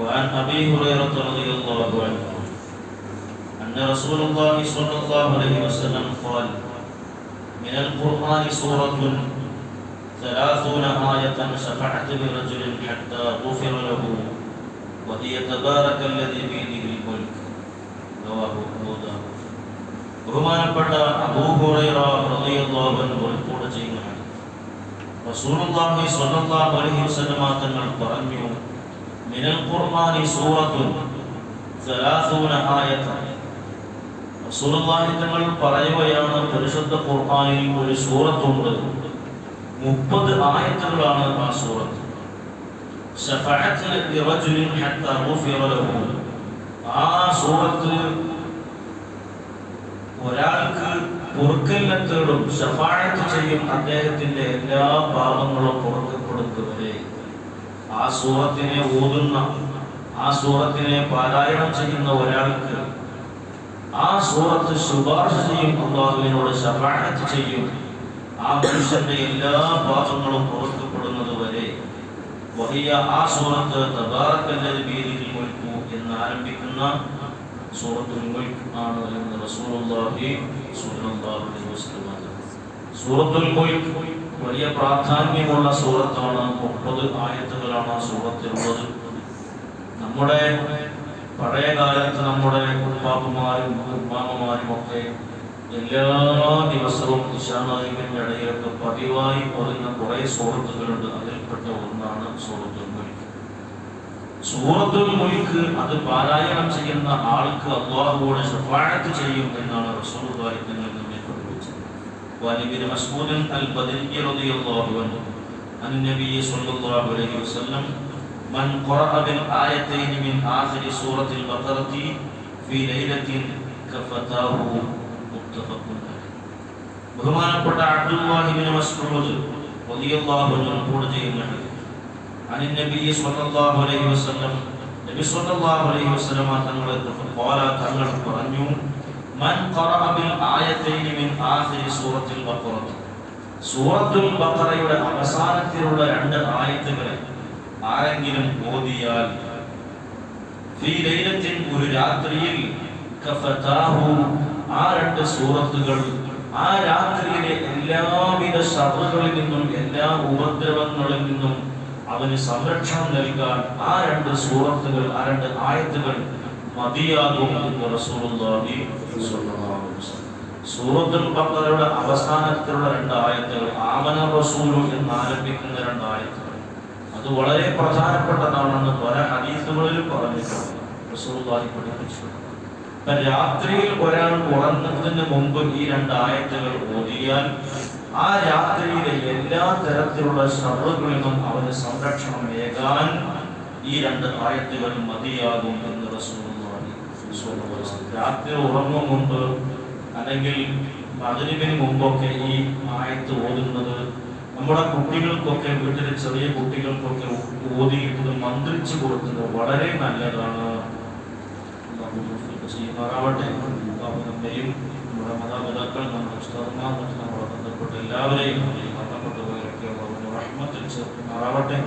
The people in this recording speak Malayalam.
وعن أبي هريرة رضي الله عنه أن رسول الله صلى الله عليه وسلم قال من القرآن سورة ثلاثون آية شفعت برجل حتى غفر له وهي تبارك الذي بيده الملك رواه أبو داود ബഹുമാനപ്പെട്ട അബൂഹുറൈറ റളിയല്ലാഹു അൻഹു റിപ്പോർട്ട് ചെയ്യുന്നു റസൂലുള്ളാഹി സ്വല്ലല്ലാഹു അലൈഹി വസല്ലമ തങ്ങൾ പറഞ്ഞു മിനൽ ഖുർആനി സൂറത്തുൻ 30 ആയത്ത്. റസൂലുള്ളാഹി തങ്ങൾ പറയുകയാണ് പരിശുദ്ധ ഖുർആനിൽ ഒരു സൂറത്തുണ്ട്. മുപ്പത് ആയത്തുകളാണ് ആ സൂറത്ത്. ആ സൂറത്ത് ഒരാൾക്ക് പൊറുക്കലിനെ തേടും ഷഫാഴത്ത് ചെയ്യും അദ്ദേഹത്തിന്റെ എല്ലാ പാപങ്ങളും പൊറുക്കപ്പെടുന്നവരെ ആ സൂറത്തിനെ ഓതുന്ന ആ സൂറത്തിനെ പാരായണം ചെയ്യുന്ന ഒരാൾക്ക് ആ സൂറത്ത് ശുപാർശ ചെയ്യും അള്ളാഹുവിനോട് ഷഫാഴത്ത് ചെയ്യും. ആ മനുഷ്യന്റെ എല്ലാ ഭാഗങ്ങളും പുറത്തുപെടുന്നത് വരെ വലിയ ആ സൂറത്ത് തബാറക്കല്ലത് പേരിൽ മുൽക്കു എന്ന് ആരംഭിക്കുന്ന സൂറത്തുൽ മുൽക്ക് ആണ് എന്ന് റസൂലുള്ളാഹി സൂറത്തുൽ മുൽക്ക് വലിയ പ്രാധാന്യമുള്ള സൂറത്താണ്. മുപ്പത് ആയത്തുകളാണ് സൂറത്തിലുള്ളത്. നമ്മുടെ പഴയ കാലത്ത് നമ്മുടെ ഉപ്പാപ്പുമാരും ഉമ്മാമ്മമാരും ഒക്കെ എല്ലാ ദിവസവും ഇശാനായികന്റെ ഇടയിലൊക്കെ പതിവായി പറയുന്ന കുറെ സുഹൃത്തുക്കളുണ്ട് അതിൽപ്പെട്ട ഒന്നാണ് മുൽക്ക്. സൂറത്തുൽ മുൽക്ക് അത് പാരായണം ചെയ്യുന്ന ആൾക്ക് അള്ളാഹുവോട് ഷഫാഅത്ത് ചെയ്യും എന്നാണ് തങ്ങൾ നമ്മെ പഠിപ്പിച്ചത് വലിബിൻ മസ്ഊദ് അൽ ബദരി റളിയല്ലാഹു അൻഹു عن النبي صلى الله عليه وسلم من قرأ بالآيتين من آخر سورة البقرة في ليلة كفتاه متفق عليه ബഹുമാനപ്പെട്ട അബ്ദുല്ലാഹിബ്നു മസ്ഊദ് റളിയല്ലാഹു അൻഹു റിപ്പോർട്ട് ചെയ്യുന്ന ഹദീസ് عن النبي صلى الله عليه وسلم നബി സല്ലല്ലാഹു അലൈഹി വസല്ലമ തങ്ങളെ ഖാല തങ്ങൾ പറഞ്ഞു മൻ ഖറഅ ബിൽ ആയതൈൻ മിൻ ആഖിരി സൂറത്തുൽ ബഖറ. സൂറത്തുൽ ബഖറയുടെ അവസാനത്തിലുള്ള രണ്ട് ആയത്തുകൾ ആരെങ്കിലും ഓതിയാൽ ഫീ ലൈലത്തിൻ ഒരു രാത്രിയിൽ കഫതാഹു ആ രണ്ട് സൂറത്തുകൾ ആ രാത്രിയിലെ എല്ലാവിധ ശത്രുക്കളിൽ നിന്നും എല്ലാ ഉപദ്രവങ്ങളിൽ നിന്നും അവന് സംരക്ഷണം നൽകാൻ ആ രണ്ട് സൂറത്തുകൾ ആ രണ്ട് ആയത്തുകൾ മതിയാകും. സൂറത്തുൽ ബഖറയുടെ അവസാനത്തിലുള്ള രണ്ട് ആയത്തുകൾ ആമന റസൂലു എന്ന് ആരംഭിക്കുന്ന രണ്ട് ആയത്തുകൾ അത് വളരെ പ്രധാനപ്പെട്ടതാണെന്ന് പല ഹദീസുകളിൽ പറഞ്ഞിട്ടുണ്ട് റസൂലുള്ളാഹി രാത്രിയിൽ ഒരാൾ ഉറങ്ങുന്നതിന് മുമ്പ് ഈ രണ്ട് ആയത്തുകൾ ഓതിയാൽ ആ രാത്രിയിലെ എല്ലാ തരത്തിലുള്ള ശ്രദ്ധകളിൽ നിന്നും അവന് സംരക്ഷണം ഏകാൻ ഈ രണ്ട് ആയത്തുകൾ മതിയാകും എന്ന് വസല്ലം. രാത്രി ഉറങ്ങും മുമ്പ് അല്ലെങ്കിൽ മകരിവിന് മുമ്പൊക്കെ ഈ ആയത്ത് ഓതുന്നത് നമ്മുടെ കുട്ടികൾക്കൊക്കെ വീട്ടിലെ ചെറിയ കുട്ടികൾക്കൊക്കെ ഓതിയിട്ടത് മന്ത്രിച്ചു കൊടുക്കുന്നത് വളരെ നല്ലതാണ്. ചെയ്യുമാറാവട്ടെ. നമ്മെയും നമ്മുടെ മാതാപിതാക്കൾ നമ്മുടെ ഉസ്താദ്മാർ മറ്റ് നമ്മളെ ബന്ധപ്പെട്ട എല്ലാവരെയും മരണപ്പെട്ടവരൊക്കെ റഹ്മത്തിൽ ചേർക്കുമാറാവട്ടെ